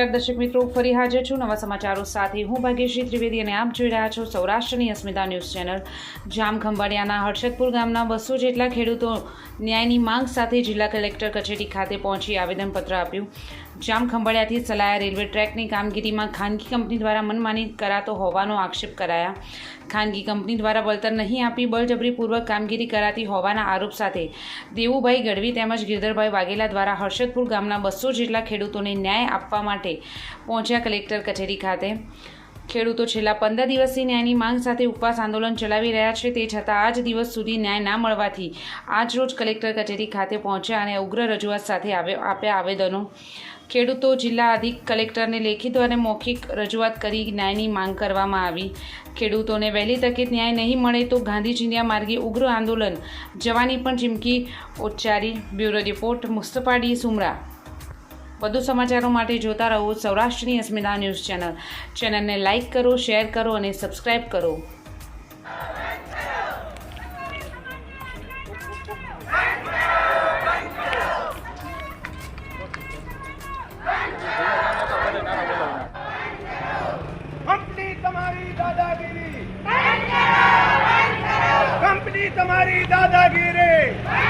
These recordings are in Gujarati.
નમસ્કાર, દર્શક મિત્રો ફરી હાજર છું નવા સમાચારો સાથે. હું ભાગ્યશ્રી ત્રિવેદી અને આપ જોઈ રહ્યા છો સૌરાષ્ટ્રની અસ્મિતા ન્યૂઝ ચેનલ. જામ ખંભાળિયાના હર્ષદપુર ગામના બસો જેટલા ખેડૂતો ન્યાયની માંગ સાથે જિલ્લા કલેક્ટર કચેરી ખાતે પહોંચી આવેદનપત્ર આપ્યું. જામ ખંભાળિયાથી ચલાયા રેલવે ટ્રેકની કામગીરીમાં ખાનગી કંપની દ્વારા મનમાની કરાતો હોવાનો આક્ષેપ કરાયા. ખાનગી કંપની દ્વારા વળતર નહીં આપી બળજબરીપૂર્વક કામગીરી કરાતી હોવાના આરોપ સાથે દેવુભાઈ ગઢવી તેમજ ગિરધરભાઈ વાઘેલા દ્વારા હર્ષદપુર ગામના બસો જેટલા ખેડૂતોને ન્યાય આપવા માટે પહોંચ્યા કલેક્ટર કચેરી ખાતે. ખેડૂતો છેલ્લા પંદર દિવસથી ન્યાયની માંગ સાથે ઉપવાસ આંદોલન ચલાવી રહ્યા છે, તે છતાં આજ દિવસ સુધી ન્યાય ના મળવાથી આજ રોજ કલેક્ટર કચેરી ખાતે પહોંચ્યા અને ઉગ્ર રજૂઆત સાથે આપ્યા આવેદનો. ખેડૂતો, જિલ્લા અધિક કલેક્ટરને લેખિત અને મૌખિક રજૂઆત કરી ન્યાયની માંગ કરવામાં આવી. ખેડૂતોને વહેલી તકે ન્યાય નહીં મળે તો ગાંધીજીના માર્ગે ઉગ્ર આંદોલન. જવાની પણ ચીમકી ઉચ્ચારી. બ્યુરો રિપોર્ટ, મુસ્તફાડી સુમરા. વધુ સમાચારો માટે જોતા રહો સૌરાષ્ટ્રની અસ્મિતા ન્યૂઝ ચેનલ. ચેનલને લાઇક કરો, શેર કરો અને સબસ્ક્રાઈબ કરો. તમારી દાદાગીરી.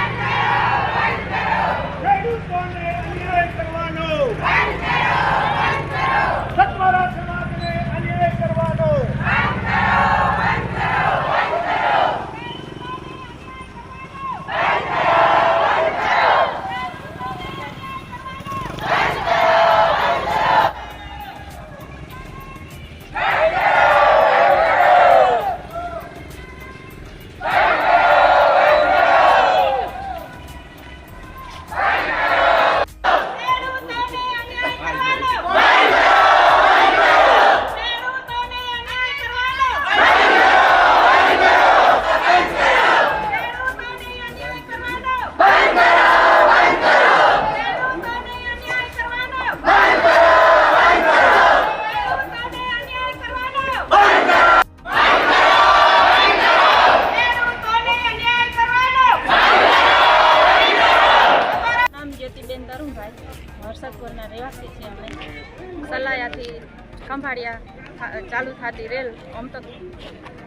સલાયાથી ખંભાળિયા ચાલુ થતી રેલ, આમ તો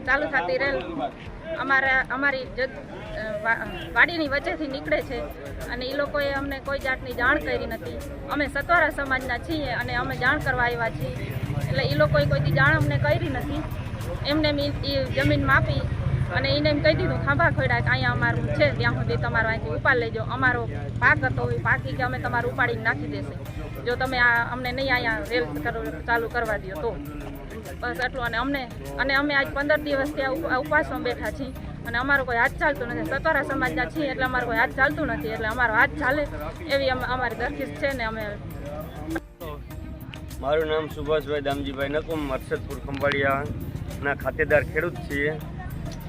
ચાલુ થતી રેલ અમારા, અમારી વાડીની વચ્ચેથી નીકળે છે અને એ લોકોએ અમને કોઈ જાતની જાણ કરી નથી. અમે સતવારા સમાજના છીએ અને અમે જાણ કરવા આવ્યા છીએ. એટલે એ લોકોએ કોઈથી જાણ અમને કરી નથી. એમને એ જમીન માપી અને એને એમ કહી દીધું, ખાંભા ખોડ્યા કે અહીંયા અમારું છે, ત્યાં સુધી તમારો અહીંથી ઉપાડ લેજો. અમારો પાક હતો, એ પાકી કે અમે તમારું ઉપાડીને નાખી દેશે. જો તમે આ અમને નહીં અહીંયા રેલ ચાલુ કરવા દો તો. બસ એટલું. અને અમને, અને અમે આજ પંદર દિવસથી આ ઉપ- આ ઉપવાસમાં બેઠા છીએ. અને અમારો કોઈ હાથ ચાલતું નથી. સતવારા સમાજના છીએ એટલે અમારો કોઈ હાથ ચાલતું નથી. એટલે અમારો હાથ ચાલે એવી અમે, અમારી દરખીસ્ત છે ને અમે મારું નામ સુભાષભાઈ દામજીભાઈ નકુમ હર્ષદપુર ખંભાળિયાના ખાતેદાર ખેડૂત છીએ.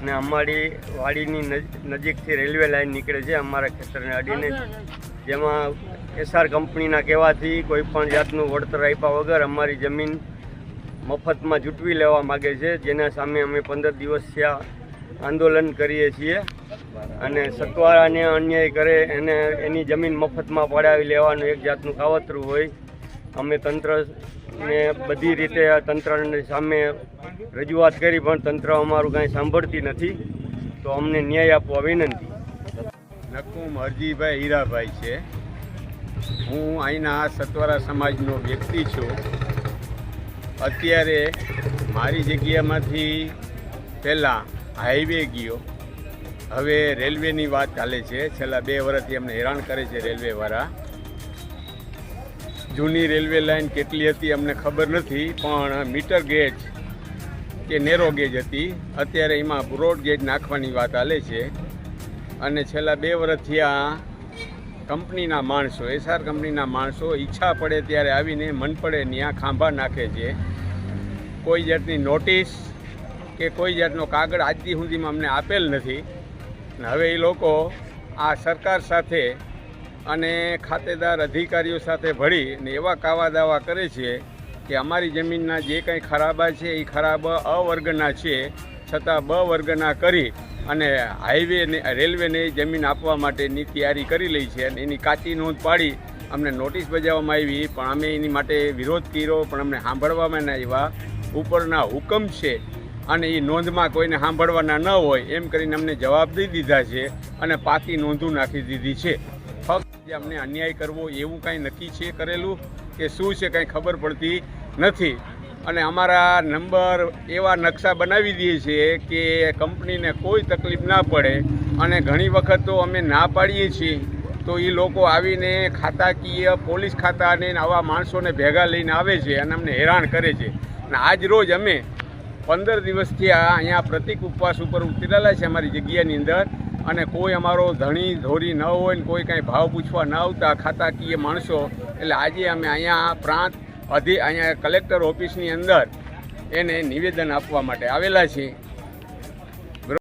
અને અમારી વાડીની નજ- નજીકથી રેલવે લાઈન નીકળે છે અમારા ખેતરને અડીને. જેમાં એસઆર કંપનીના કહેવાથી કોઈ પણ જાતનું વળતર આપ્યા વગર અમારી જમીન મફતમાં જૂટવી લેવા માગે છે જેના સામે અમે પંદર દિવસ થયા આંદોલન કરીએ છીએ. અને સત્વારાને અન્યાય કરે એને એની જમીન મફતમાં પડાવી લેવાનું એક જાતનું કાવતરું હોય. અમે તંત્રને બધી રીતે તંત્રની સામે રજૂઆત કરી, પણ તંત્ર અમારું કાંઈ સાંભળતી નથી. તો અમને ન્યાય આપવા વિનંતી. નકુમ હરજીભાઈ હીરાભાઈ છે. હું અહીંના સતવારા સમાજનો વ્યક્તિ છું. અત્યારે મારી જગ્યામાંથી પહેલાં હાઈવે ગયો. હવે રેલવેની વાત ચાલે છે. છેલ્લા બે વર્ષથી અમને હેરાન કરે છે રેલવેવાળા. જૂની રેલવે લાઇન કેટલી હતી અમને ખબર નથી, પણ મીટર ગેજ કે નેરો ગેજ હતી, અત્યારે એમાં બ્રોડ ગેજ નાખવાની વાત ચાલે છે. અને છેલ્લા બે વર્ષથી આ કંપનીના માણસો એસઆર કંપનીના માણસો ઈચ્છા પડે ત્યારે આવીને મન પડે ત્યાં ખાંભા નાખે છે. કોઈ જાતની નોટિસ કે કોઈ જાતનો કાગળ આજથી સુધીમાં અમને આપેલ નથી. અને હવે એ લોકો આ સરકાર સાથે અને ખાતેદાર અધિકારીઓ સાથે ભળી અને એવા કાવા દાવા કરે છે કે અમારી જમીનના જે કંઈ ખરાબા છે, એ ખરાબ અવર્ગના છે. છતાં બ વર્ગના કરી અને હાઈવેને રેલવેને જમીન આપવા માટેની તૈયારી કરી લઈ છે અને એની કાચી નોંધ પાડી અમને નોટિસ બજાવવામાં આવી. પણ અમે એની માટે વિરોધ કર્યો, પણ અમને સાંભળવામાં ના આવ્યા. ઉપરના હુકમ છે અને એ નોંધમાં કોઈને સાંભળવાના ન હોય એમ કરીને અમને જવાબ દઈ દીધા છે અને પાકી નોંધો નાખી દીધી છે. જે અમને અન્યાય કરવો એવું કાંઈ નક્કી છે કરેલું કે શું છે કાંઈ ખબર પડતી નથી. અને અમારા નંબર એવા નકશા બનાવી દઈએ છીએ કે કંપનીને કોઈ તકલીફ ના પડે અને ઘણી વખત તો અમે ના પાડીએ છીએ. તો એ લોકો આવીને ખાતાકીય પોલીસ ખાતાને આવા માણસોને ભેગા લઈને આવે છે અને અમને હેરાન કરે છે. અને આજ રોજ અમે પંદર દિવસથી આ અહીંયા પ્રતિક ઉપવાસ ઉપર ઉતરેલા છે અમારી જગ્યાની અંદર. અને કોઈ અમારો ધણી, ધોરી ન હોય ને કોઈ કાંઈ ભાવ પૂછવા ન આવતા ખાતાકીય માણસો, એટલે આજે અમે અહીંયા પ્રાંત અધિ, અહીંયા કલેક્ટર ઓફિસની અંદર એને નિવેદન આપવા માટે આવેલા છીએ.